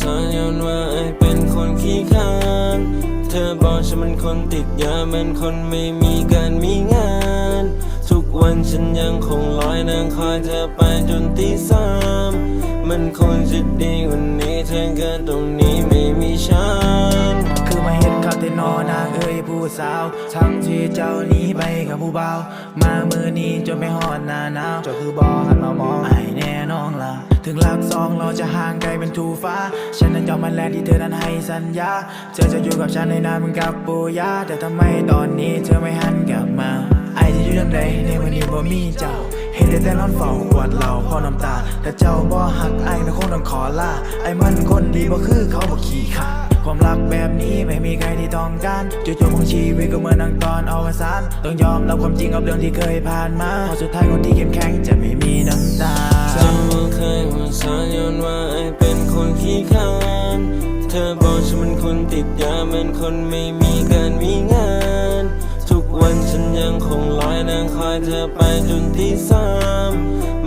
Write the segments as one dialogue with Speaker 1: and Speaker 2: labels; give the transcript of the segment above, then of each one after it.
Speaker 1: สาย้อนว่าไอเป็นคนขี้ข้านเธอบอกฉันเป็นคนติดยาเป็นคนไม่มีการมีงาน ทุกวันฉันยังคงลอยนั่งคอยเธอไปจนตีสามมันคงจะดีกวันนี้เธอเกินตรงนี้ไม่มีฉัน
Speaker 2: คือมาเห็นเขาแต่นอนาเอ้ยผู้สาว ทั้งที่เจ้านี้ไปกับผู้เบา มามือนี้จนไปหอดหน้าหนาวเจ้าคือบอหันมามองไอแน่นอนล่ะ ถึงหลักสองเราจะห่างไกลเป็นทูฟ้า ฉันนั้นยอมมันแลกที่เธอนั้นให้สัญญา เธอจะอยู่กับฉันในนานเหมือนกับปู่ย่าแต่ทำไมตอนนี้เธอไม่หันกลับมา ไอจะอยู่ยังไงในวันนี้บ่มีเจ้าเห็นแต่แต่นอนเฝ้าขวดเหล้าพ่อน้ำตาถ้าเจ้าบ่หักไอ้นะคงต้องขอลาไอ้มันคนดีบ่คือเขาบ่ขี้ขลาความรักแบบนี้ไม่มีใครที่ต้องการจุดจบของชีวิตก็เหมือนนังตอนอวสานต้องยอมรับความจริงกับเรื่องที่เคยผ่านมาพราะสุดท้ายคนที่เข้มแข็งจะไม่มีน้ำตา
Speaker 1: คอยเธอไปจนที่สาม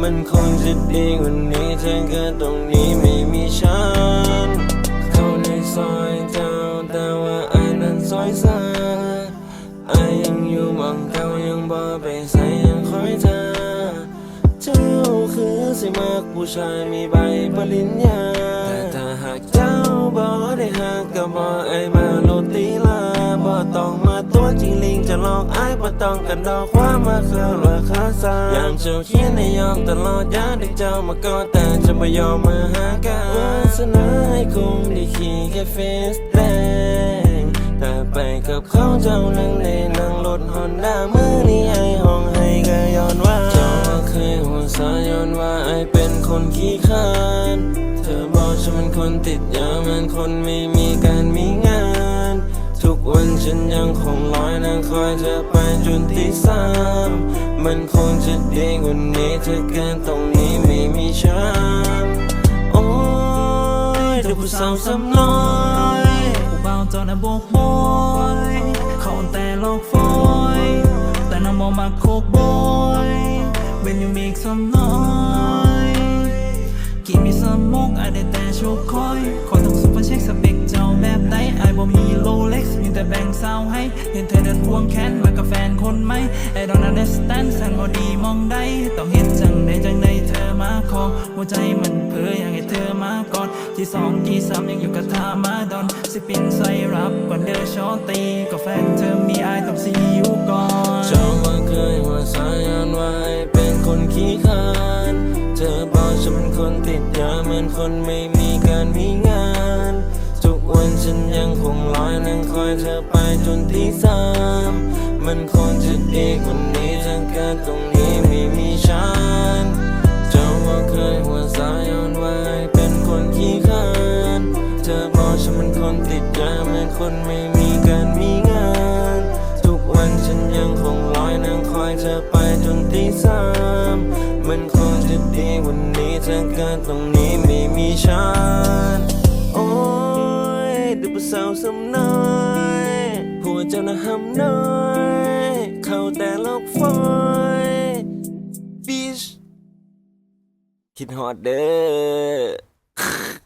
Speaker 1: มันคงจะดีกว่านี้เธอกิดตรงนี้ไม่มีฉันเข้าในซอยเจ้าแต่ว่าไอ้นั้นซอยซาไอ้ยังอยู่มองเก่ายังบ่ไปใส่ยังคอยเธอ เจ้าคือสิมากผู้ชายมีใบปริญญาแต่ถ้าหากเจ้าบ่ได้หักก็บ่ไอมาโลตีลาบ่ต้องมาตัวจริงลิ บ่ต้องกันดอกความมาเคลื่อนว่าคาซายามเจ้าเขียนให้ยอมตลอดอยาได้เจ้ามากอดแต่จะไม่ยอมมาหากันวาสนาให้คงได้ขี่แค่เฟสแดงแต่ไปกับเขาเจ้านั่งในนั่งรถฮอนด้ามือนี้ไอห้องให้ก็ย้อนว่าเจ้าเคยหัวสาย้อนว่าไอเป็นคนขี้ข้านเธอบอกฉันเป็นคนติดยามันคนไม่มีการมี ฉันยังคงลอยนั่งคอยเธอไปจนที่สามมันคงจะดีกว่านี้เธอเกินตรงนี้ไม่มีฉันโอ้ยเธอผู้สาวสำน้อย
Speaker 3: ผู้บ่าเจ้าน่ะบกบอยเขาแต่หลอกฟอยแต่น้ำมองมาโคกบอยเว้นอยู่มีอีกสำน้อยกี่มีสมกอาจได้แต่โชคคอย มีแต่แบ่งสาให้ เห็นเธอเดินควงแขนมากับแฟนคนไหมไอ้ don't understand แสนบ่ดีมองได้ต้องเห็นจังใดจังใดเธอมาขอหัวใจมันเพ้ออยากให้เธอมาก่อดที่สองที่สามยังอยู่กับทามาดอนสิปินใส่รับก่อนเดอชอตีก็แฟนเธอมีไอต้องซีอยู่ก่อน
Speaker 1: เจ้าว่าเคยว่าสายันไอ้เป็นคนขี้ขานเธอบอกฉันเป็นคนติดยาเหมือนคนไม่ ฉันยังคงลอยนั่งคอยเธอไปจนที่สามมันคงจะดีกว่านี้ถ้าเกิดตรงนี้ไม่มีฉันเจ้าว่าเคยหัวสายันว่าไอ้เป็นคนขี้ข้านเธอบอกฉันเป็นคนติดยาเหมือนคนไม่มีการมีงาน ทุกวันฉันยังคงลอยนั่งคอยเธอไปจนที่สามมันคงจะดีวันนี้ถ้าเกิดตรงนี้ไม่มีฉัน สำน้อยผัวเจ้าน่ะหำน้อย เข้าแต่ลอกฟอยบิชคิดฮอดเด้อ